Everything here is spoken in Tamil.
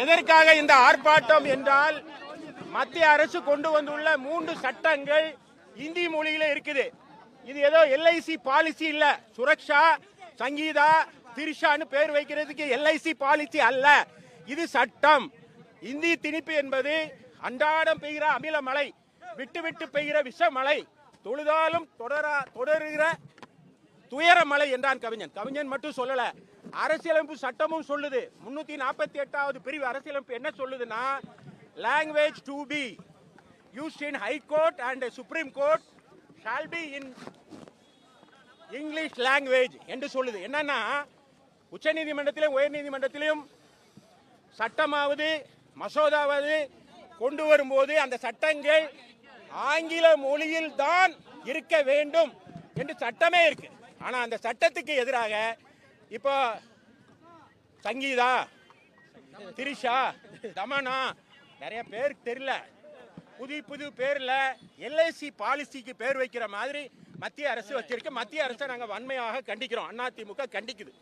எதற்காக இந்த ஆர்ப்பாட்டம் என்றால் மத்திய அரசு கொண்டு வந்துள்ள மூன்று சட்டங்கள் இந்தி மொழியில இருக்குது. இது ஏதோ எல்ஐசி பாலிசி இல்ல. சுரக்ஷா சங்கீதா திரிஷான்னு பேர் வைக்கிறதுக்கு எல்ஐசி பாலிசி அல்ல. இது சட்டம். இந்தி திணிப்பு என்பது அன்றாடம் பெய்கிற அமில மழை விட்டு விட்டு பெய்கிற விஷ மழை தொழுதாலும் தொடரா தொடருகிற துயர மலை என்றான் கவிஞன். கவிஞன் மட்டும் சொல்லல. அரசியலமைப்பு சட்டமும் சொல்லுது. முன்னூத்தி நாற்பத்தி எட்டாவது பிரிவு அரசியலமைப்பு என்ன சொல்லுதுன்னா language to be used in high court and supreme court shall be in English language என்று சொல்லுது. என்னன்னா உச்ச நீதிமன்றத்திலும் உயர் நீதிமன்றத்திலும் சட்டமாவது மசோதாவது கொண்டு வரும்போது அந்த சட்டங்கள் ஆங்கில மொழியில் தான் இருக்க வேண்டும் என்று சட்டமே இருக்கு. ஆனா அந்த சட்டத்துக்கு எதிராக இப்போ சங்கீதா திரிஷா தமனா நிறைய பேருக்கு தெரியல. புது புது பேரில் எல்ஐசி பாலிசிக்கு பேர் வைக்கிற மாதிரி மத்திய அரசு வச்சிருக்கு. மத்திய அரசை நாங்கள் வன்மையாக கண்டிக்கிறோம். அதிமுக கண்டிக்குது.